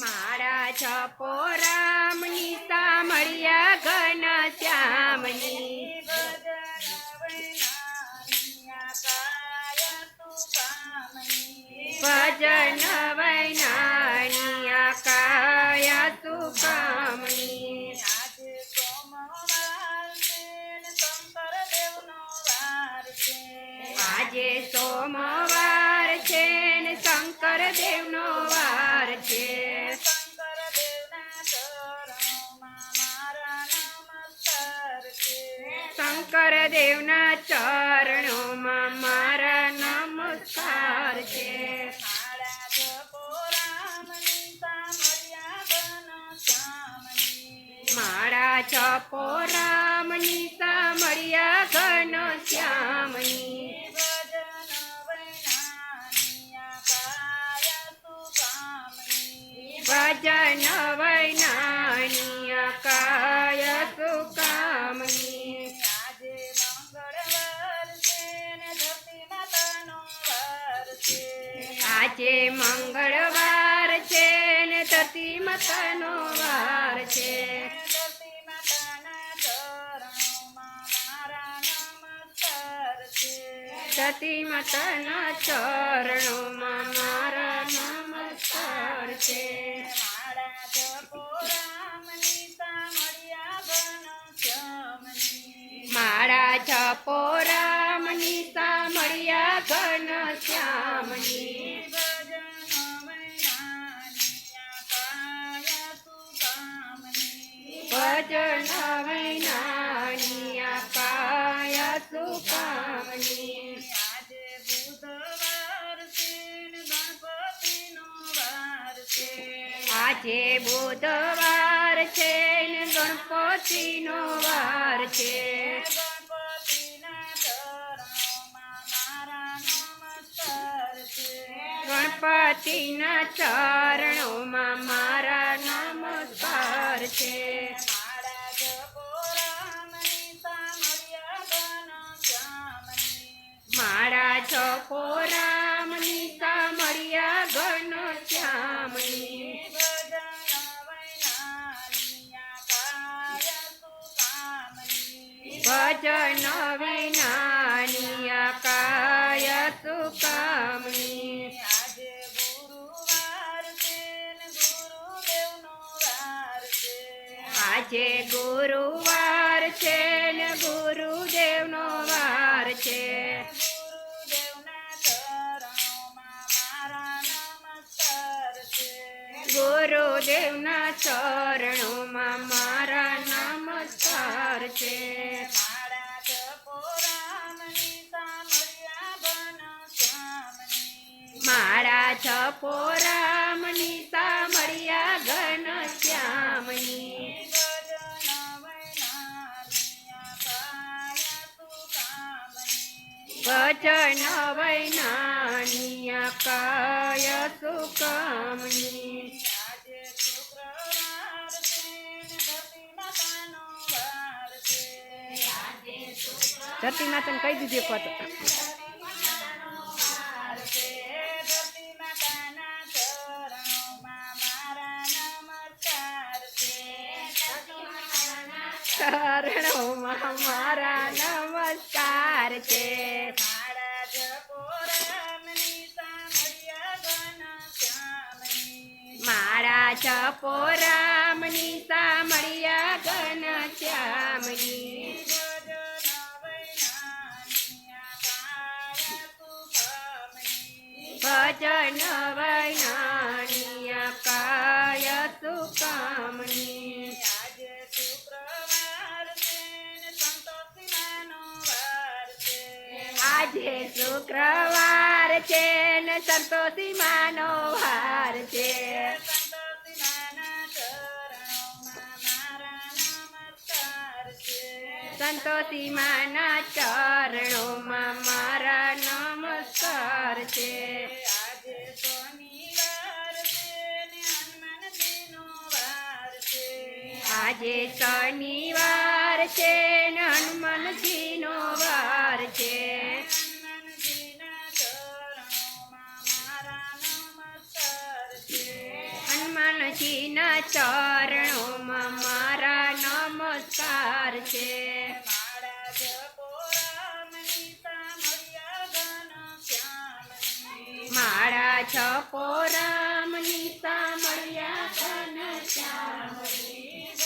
મારા જપો રામની સામળિયા ઘન શ્યામની. ભજન વૈનાની કાયા સુકામણી. આજે સોમવાર શંકર દેવના ચરણોમાં મારા નમસ્કાર છે. મારા જપો રામની સામળિયા ઘન શ્યામની. ભજન આજે મંગળવાર છે ને ધરતી માતાનો વાર છે. સતી માતાના ચરણોમાં મારા નમસ્કાર છે. મારા જપો રામની સામળિયા ઘન શ્યામની ભજન વૈનાની આકાયા સુકામની આજે બુધવાર છે ને ગણપતિનો વાર છે. ગણપતિના ચરણોમાં મારા નમસ્કાર છે. જપો રામની સામળિયા ઘન શ્યામની. ભજન વિનાની કાય સુકામણી આજે ગુરુવાર છે ને ગુરુદેવનો વાર છે. ગુરુદેવના ચરણોમાં મારા નમસ્કાર છે. મારા જપો રામની સામળિયા ઘન શ્યામની. ભજન વૈનાની કાય સુકામણી ધરતી માતાને કહી દીધી વાત. ચરણોમાં મારા નમસ્કાર છે. મારા જપો રામની સામળિયા ઘન શ્યામની. ભજન વૈનાની કાય સુકામણી આજે શુક્રવાર છે ને સંતોષી માનો વાર છે સંતોષી માના ચરણોમાં મારા નમસ્કાર છે આજે શનિવાર છે ને હનુમાનજીનો વાર છે. ચરણોમાં મારા નમસ્કાર છે. મારા છપો રામની સામળિયા ઘન શ્યામળી.